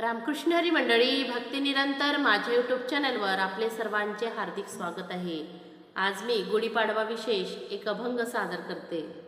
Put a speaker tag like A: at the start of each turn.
A: रामकृष्णहरी मंडळी भक्ती निरंतर माझ्या यूट्यूब चॅनलवर आपले सर्वांचे हार्दिक स्वागत आहे. आज मी गुढीपाडवा विशेष एक अभंग सादर करते.